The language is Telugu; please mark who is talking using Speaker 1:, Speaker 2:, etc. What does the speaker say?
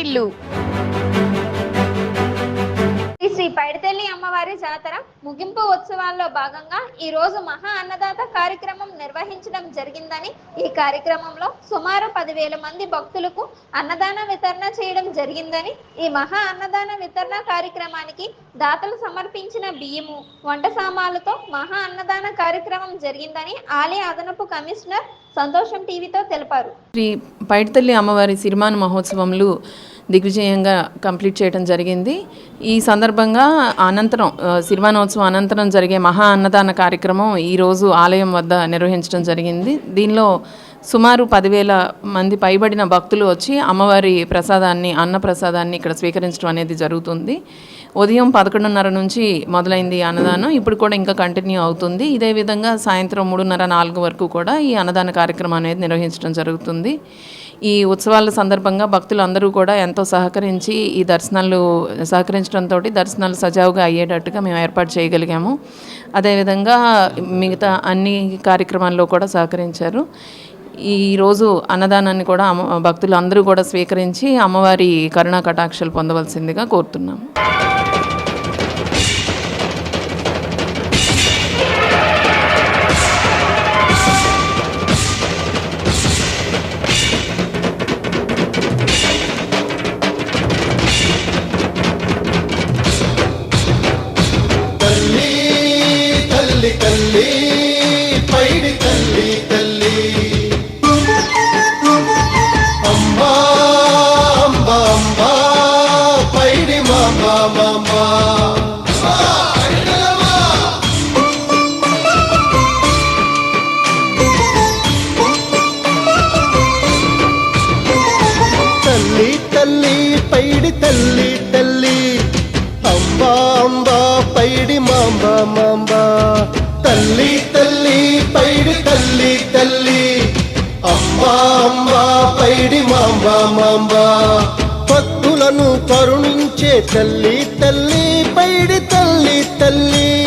Speaker 1: వాకిటిల్లు
Speaker 2: శ్రీ పైడితల్లి అమ్మవారి జాతర ముగింపు ఉత్సవాల్లో భాగంగా ఈ రోజు మహా అన్నదాత కార్యక్రమం నిర్వహించడం జరిగిందని ఈ కార్యక్రమంలో సుమారు పదివేల మంది భక్తులకు అన్నదాన వితరణ చేయడం జరిగిందని ఈ మహా అన్నదాన వితరణ కార్యక్రమానికి దాతలు సమర్పించిన బియ్యము వంట సామాన్లతో మహా అన్నదాన కార్యక్రమం జరిగిందని ఆలయ అదనపు కమిషనర్ సంతోషం టీవీతో తెలిపారు.
Speaker 3: శ్రీ పైడితల్లి అమ్మవారి సిరిమాన మహోత్సవంలో దిగ్విజయంగా కంప్లీట్ చేయడం జరిగింది. ఈ సందర్భంగా అనంతరం ఆ, సిరిమానోత్సవం అనంతరం జరిగే మహా అన్నదాన కార్యక్రమం ఈరోజు ఆలయం వద్ద నిర్వహించడం జరిగింది. దీనిలో సుమారు పదివేల మంది పైబడిన భక్తులు వచ్చి అమ్మవారి ప్రసాదాన్ని అన్న ప్రసాదాన్ని ఇక్కడ స్వీకరించడం అనేది జరుగుతుంది. ఉదయం పదకొండున్నర నుంచి మొదలైంది అన్నదానం. ఇప్పుడు కూడా ఇంకా కంటిన్యూ అవుతుంది. ఇదే విధంగా సాయంత్రం మూడున్నర నాలుగు వరకు కూడా ఈ అన్నదాన కార్యక్రమం అనేది నిర్వహించడం జరుగుతుంది. ఈ ఉత్సవాల సందర్భంగా భక్తులు అందరూ కూడా ఎంతో సహకరించి ఈ దర్శనాలు సహకరించడంతో దర్శనాలు సజావుగా అయ్యేటట్టుగా మేము ఏర్పాటు చేయగలిగాము. అదేవిధంగా మిగతా అన్ని కార్యక్రమాల్లో కూడా సహకరించారు. ఈరోజు అన్నదానాన్ని కూడా అమ్మ భక్తులు అందరూ కూడా స్వీకరించి అమ్మవారి కరుణా కటాక్షలు పొందవలసిందిగా కోరుతున్నాము.
Speaker 4: తల్లి తల్లి పైడి తల్లి తల్లి. అమ్మా అంబా అంబా పైడి మామా మామా. తల్లి తల్లి పైడి తల్లి తల్లి తల్లి పైడి తల్లి తల్లి. అమ్మా అమ్మా పైడి మాంబ మాంబ. భక్తులను కరుణించే తల్లి తల్లి పైడి తల్లి తల్లి.